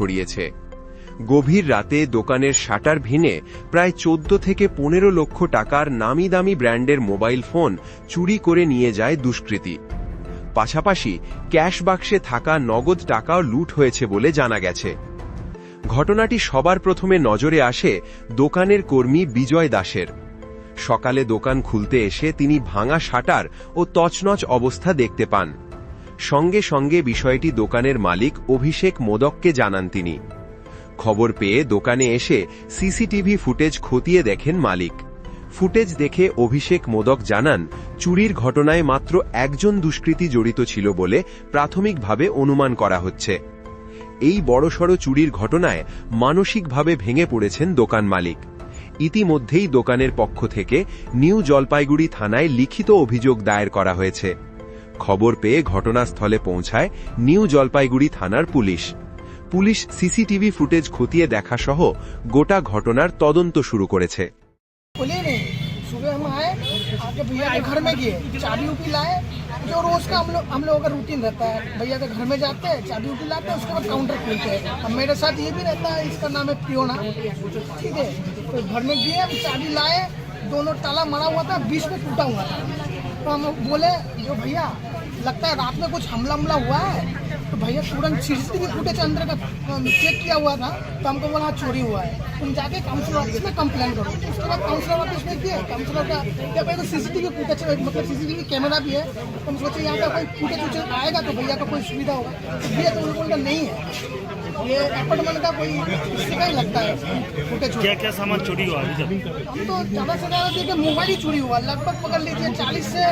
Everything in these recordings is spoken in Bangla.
ছড়িয়েছে। গভীর রাতে দোকানের শাটার ভিনে প্রায় চোদ্দ থেকে পনেরো লক্ষ টাকার নামি দামি ব্র্যান্ডের মোবাইল ফোন চুরি করে নিয়ে যায় দুষ্কৃতী। পাশাপাশি ক্যাশ বাক্সে থাকা নগদ টাকাও লুট হয়েছে বলে জানা গেছে। ঘটনাটি সবার প্রথমে নজরে আসে দোকানের কর্মী বিজয় দাসের। সকালে দোকান খুলতে এসে তিনি ভাঙা শাটার ও তছনছ অবস্থা দেখতে পান। সঙ্গে সঙ্গে বিষয়টি দোকানের মালিক অভিষেক মোদককে জানান তিনি। খবর পেয়ে দোকানে এসে সিসিটিভি ফুটেজ খতিয়ে দেখেন মালিক। ফুটেজ দেখে অভিষেক মোদক জানান, চুরির ঘটনায় মাত্র একজন দুষ্কৃতী জড়িত ছিল বলে প্রাথমিকভাবে অনুমান করা হচ্ছে। এই বড়সড় চুরির ঘটনায় মানসিকভাবে ভেঙে পড়েছেন দোকান মালিক। ইতিমধ্যেই দোকানের পক্ষ থেকে নিউ জলপাইগুড়ি থানায় লিখিত অভিযোগ দায়ের করা হয়েছে। খবর পেয়ে ঘটনাস্থলে পৌঁছায় নিউ জলপাইগুড়ি থানার পুলিশ পুলিশ সিসিটিভি ফুটেজ খতিয়ে দেখা সহ গোটা ঘটনার তদন্ত শুরু করেছে बोले नहीं सुबह हम आए आके भैया के घर में गए चाबी उपी लाए जो रोज का हम लोग हम लोगों का रूटीन रहता है भैया के घर में जाते हैं चाबी उपी लाते हैं उसके बाद काउंटर खोलते हैं अब मेरे साथ ये भी रहता है इसका नाम है पियोना ठीक है तो घर में गए हम चाबी लाए दोनों ताला मरा हुआ था बीच में टूटा हुआ था तो हम बोले जो भैया लगता है रात में कुछ हमला हमला हुआ है? तो भैया तुरंत सीसीटीवी फुटेज अंदर का चेक किया हुआ था तो हमको बोला हाँ, चोरी हुआ है। तुम जाके काउंसिलर ऑफ़िस में कंप्लेन करो। उसके बाद काउंसिलर ऑफ़िस में किए। काउंसिलर का क्या भाई तो सीसीटीवी फुटेज मतलब सीसीटीवी कैमरा भी है। तो हम सोचे यहाँ का कोई फुटेज उटेज आएगा तो भैया का कोई सुविधा होगा। तो भैया तो उनको नहीं है। ये अपार्टमेंट का कोई किसी का ही लगता है फुटेज क्या क्या सामान चोरी हुआ हम तो ज़्यादा से ज़्यादा देखिए मोबाइल ही चोरी हुआ। लगभग पकड़ लीजिए चालीस से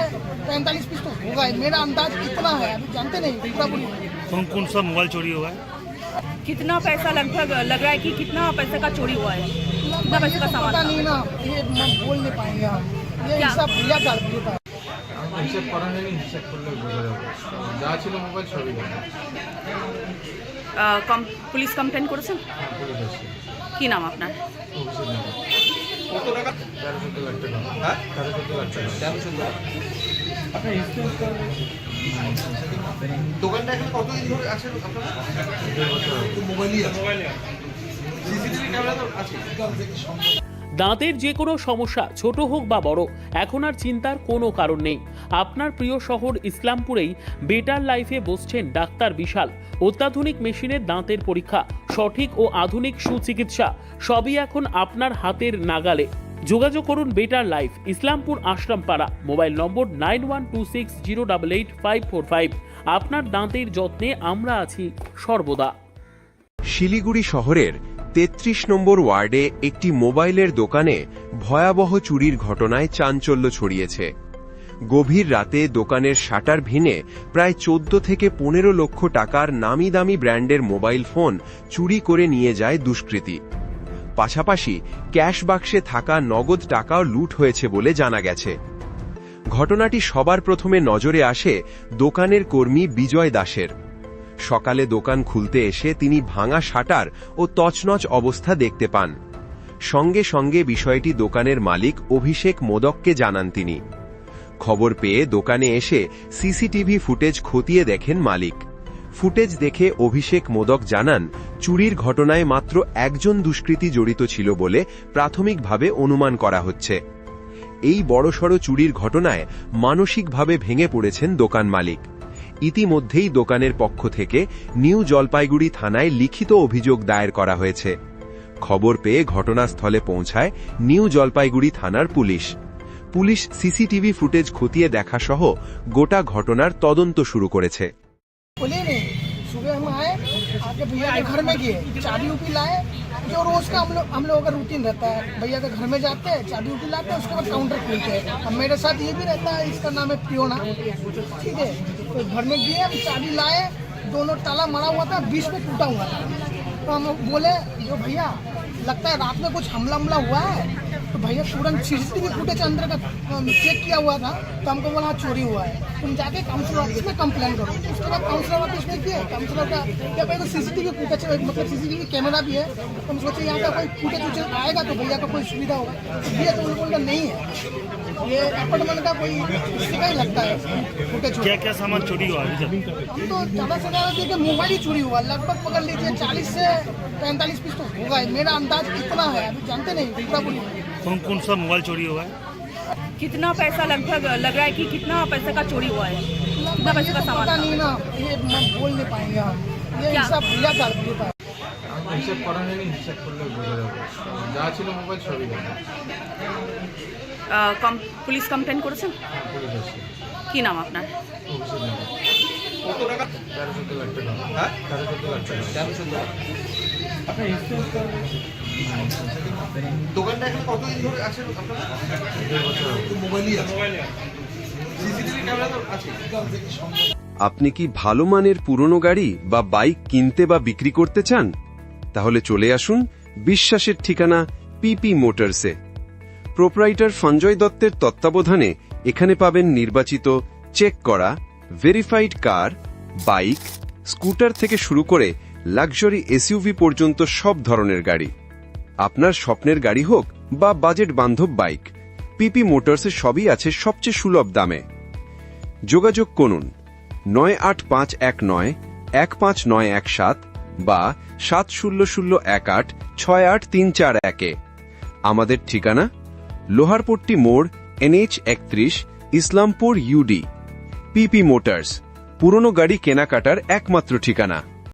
पैंतालीस पीस तो होगा ही। मेरा अंदाज कितना है अभी जानते नहीं पूरा पूरी कौन कौन सा मोबाइल चोरी हुआ है कितना पैसा लगभग लग रहा है कि कितना पैसे का चोरी हुआ है कितना पैसे का सामान पता था? नहीं ना ये मैं बोल नहीं पाएंगे हम ये क्या? हिसाब भैया डाल दिए था হিসাব করা হয়নি হিসাব করলে বোঝা যাবে যা ছিল মোবাইল সবই গেল আহ, কম- পুলিশ কমপ্লেন করেছেন পুলিশ আসছে কি নাম আপনার অফিসের টাকা তেরো চোদ্দ লাখ টাকা তেরো চোদ্দ লাখ টাকা দোকানটা এখানে কতদিন ধরে আছেন আপনার। মোবাইলই আছে। সিসিটিভি ক্যামেরা তো আছে। দাঁতের যে কোনো সমস্যা, ছোট হোক বা বড়, এখন আর চিন্তার কোনো কারণ নেই। আপনার প্রিয় শহর ইসলামপুরেই বেটার লাইফে বসছেন ডাক্তার বিশাল। অত্যাধুনিক মেশিনের দাঁতের পরীক্ষা, সঠিক ও আধুনিক সুচিকিৎসা, সবই এখন আপনার হাতের নাগালে। যোগাযোগ করুন better life, Islampur Ashrampara. Mobile number nine one two six zero double eight five four five. আপনার দাঁতের যত্নে আমরা আছি সর্বদা। শিলিগুড়ি শহরের তেত্রিশ নম্বর ওয়ার্ডে একটি মোবাইলের দোকানে ভয়াবহ চুরির ঘটনায় চাঞ্চল্য ছড়িয়েছে। গভীর রাতে দোকানের শাটার ভিনে প্রায় চোদ্দ থেকে পনেরো লক্ষ টাকার নামি দামি ব্র্যান্ডের মোবাইল ফোন চুরি করে নিয়ে যায় দুষ্কৃতী। পাশাপাশি ক্যাশ বাক্সে থাকা নগদ টাকাও লুট হয়েছে বলে জানা গেছে। ঘটনাটি সবার প্রথমে নজরে আসে দোকানের কর্মী বিজয় দাসের। সকালে দোকান খুলতে এসে তিনি ভাঙা শাটার ও তছনছ অবস্থা দেখতে পান। সঙ্গে সঙ্গে বিষয়টি দোকানের মালিক অভিষেক মোদককে জানান তিনি। খবর পেয়ে দোকানে এসে সিসিটিভি ফুটেজ খতিয়ে দেখেন মালিক। ফুটেজ দেখে অভিষেক মোদক জানান, চুরির ঘটনায় মাত্র একজন দুষ্কৃতী জড়িত ছিল বলে প্রাথমিকভাবে অনুমান করা হচ্ছে। এই বড়সড় চুরির ঘটনায় মানসিকভাবে ভেঙে পড়েছেন দোকান মালিক। ইতিমধ্যেই দোকানের পক্ষ থেকে নিউ জলপাইগুড়ি থানায় লিখিত অভিযোগ দায়ের করা হয়েছে খবর পেয়ে ঘটনাস্থলে পৌঁছায় নিউ জলপাইগুড়ি থানার পুলিশ পুলিশ সিসিটিভি ফুটেজ খতিয়ে দেখা সহ গোটা ঘটনার তদন্ত শুরু করেছে बोले नहीं सुबह हम आए आके भैया के घर में गए चाबी उपी लाए जो रोज का हम लोग हम लोगों का रूटीन रहता है भैया के घर में जाते हैं चाबी उपी लाते हैं उसके बाद काउंटर खोलते हैं अब मेरे साथ ये भी रहता है इसका नाम है पियोना ठीक है तो घर में गए, हम चाबी लाए, दोनों ताला मरा हुआ था, बीच में टूटा हुआ था। तो हम बोले जो भैया, लगता है रात में कुछ हमला हमला हुआ है? तो भैया तुरंत सी सी सीसीटीवी फुटेज अंदर का चेक किया हुआ था तो हमको बोला हाँ, चोरी हुआ है। तुम जाके काउंसिलर ऑफ़िस में कंप्लेन करो। उसके बाद काउंसिलर ऑफ़िस में किए काउंसिलर का क्या भाई पहले सीसीटीवी फुटेज मतलब सीसीटीवी कैमरा भी है तो हम सोचे यहाँ का कोई फुटेज वुटेज आएगा तो भैया का कोई सुविधा होगा। ये तो उनको बोला नहीं है। ये अपार्टमेंट का कोई ही लगता है फुटेज क्या क्या सामान चोरी हुआ हम तो ज़्यादा से ज़्यादा देखिए मोबाइल ही चोरी हुआ। लगभग पकड़ लीजिए चालीस से पैंतालीस पीस तो होगा मेरा अंदाज इतना है अभी जानते नहीं पूरा पूरी कौन कौन सा मोबाइल चोरी हुआ है कितना पैसा लगभग लग रहा है कि कितना पैसे का चोरी हुआ है कितना पैसे का पता सामान नहीं ना ये मैं बोल नहीं पाएंगे हम ये क्या? हिसाब भैया कर नहीं पाए হিসেব করা হয়নি হিসেব করলে বোঝা যাবে যা ছিল মোবাইল সবই গেছে আ, কম- পুলিশ কমপ্লেন করেছেন পুলিশ আসছে কি নাম আপনার অফিসে যাবে আপনি কি ভালো মানের পুরনো গাড়ি বা বাইক কিনতে বা বিক্রি করতে চান? তাহলে চলে আসুন বিশ্বাসের ঠিকানা পিপি মোটরসে প্রোপ্রাইটার সঞ্জয় দত্তের তত্ত্বাবধানে এখানে পাবেন নির্বাচিত চেক করা ভেরিফাইড কার বাইক স্কুটার থেকে শুরু করে লাক্সারি এসইউভি পর্যন্ত সব ধরনের গাড়ি। আপনার স্বপ্নের গাড়ি হোক বা বাজেট বান্ধব বাইক পিপি মোটরসে সবই আছে সবচেয়ে সুলভ দামে। যোগাযোগ করুন নয় আট পাঁচ এক নয় এক পাঁচ নয় এক সাত বা সাত শূন্য শূন্য এক আট ছয় আট তিন চার একে আমাদের ঠিকানা লোহারপট্টি মোড় এনএইচ একত্রিশ, ইসলামপুর ইউডি পিপি মোটরস পুরনো গাড়ি কেনাকাটার একমাত্র ঠিকানা।